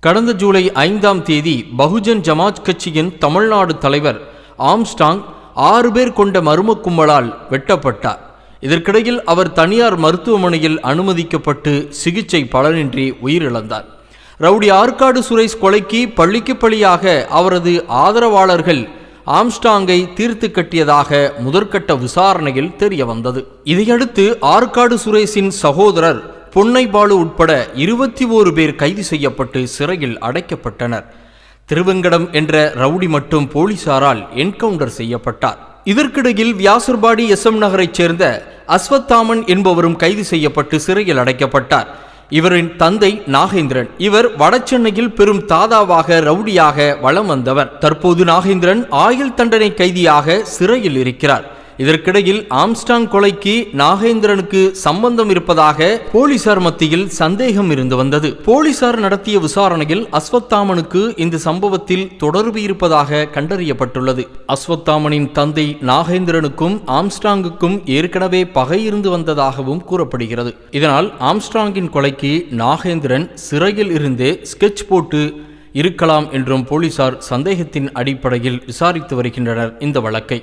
கடந்த ஜூலை ஐந்தாம் தேதி பகுஜன் ஜமாத் கட்சியின் தமிழ்நாடு தலைவர் ஆம்ஸ்டாங் ஆறு பேர் கொண்ட மர்ம கும்பலால் வெட்டப்பட்டார். இதற்கிடையில் அவர் தனியார் மருத்துவமனையில் அனுமதிக்கப்பட்டு சிகிச்சை பலனின்றி உயிரிழந்தார். ரவுடி ஆற்காடு சுரேஷ் கொலைக்கு பள்ளிக்கு பழியாக அவரது ஆதரவாளர்கள் ஆம்ஸ்டாங்கை தீர்த்து கட்டியதாக முதற்கட்ட விசாரணையில் தெரிய வந்தது இதையடுத்து ஆற்காடு சுரேஷின் சகோதரர் பொன்னை பாலு உட்பட இருபத்தி ஓரு பேர் கைது செய்யப்பட்டு சிறையில் அடைக்கப்பட்டனர். திருவெங்கடம் என்ற ரவுடி மட்டும் போலீசாரால் என்கவுண்டர் செய்யப்பட்டார். இதற்கிடையில் வியாசர்பாடி எஸ் எம் நகரைச் சேர்ந்த அஸ்வத்தாமன் என்பவரும் கைது செய்யப்பட்டு சிறையில் அடைக்கப்பட்டார். இவரின் தந்தை நாகேந்திரன். இவர் வடசென்னையில் பெரும் தாதாவாக ரவுடியாக வலம் வந்தவர். தற்போது நாகேந்திரன் ஆயுள் தண்டனை கைதியாக சிறையில் இருக்கிறார். இதற்கிடையில் ஆம்ஸ்டாங் கொலைக்கு நாகேந்திரனுக்கு சம்பந்தம் இருப்பதாக போலீசார் மத்தியில் சந்தேகம் இருந்து வந்தது. போலீசார் நடத்திய விசாரணையில் அஸ்வத்தாமனுக்கு இந்த சம்பவத்தில் தொடர்பு இருப்பதாக கண்டறியப்பட்டுள்ளது. அஸ்வத்தாமனின் தந்தை நாகேந்திரனுக்கும் ஆம்ஸ்டாங்குக்கும் ஏற்கனவே பகை இருந்து வந்ததாகவும் கூறப்படுகிறது. இதனால் ஆம்ஸ்டாங்கின் கொலைக்கு நாகேந்திரன் சிறையில் இருந்தே ஸ்கெட்ச் போட்டு இருக்கலாம் என்றும் போலீசார் சந்தேகத்தின் அடிப்படையில் விசாரித்து வருகின்றனர். இந்த வழக்கை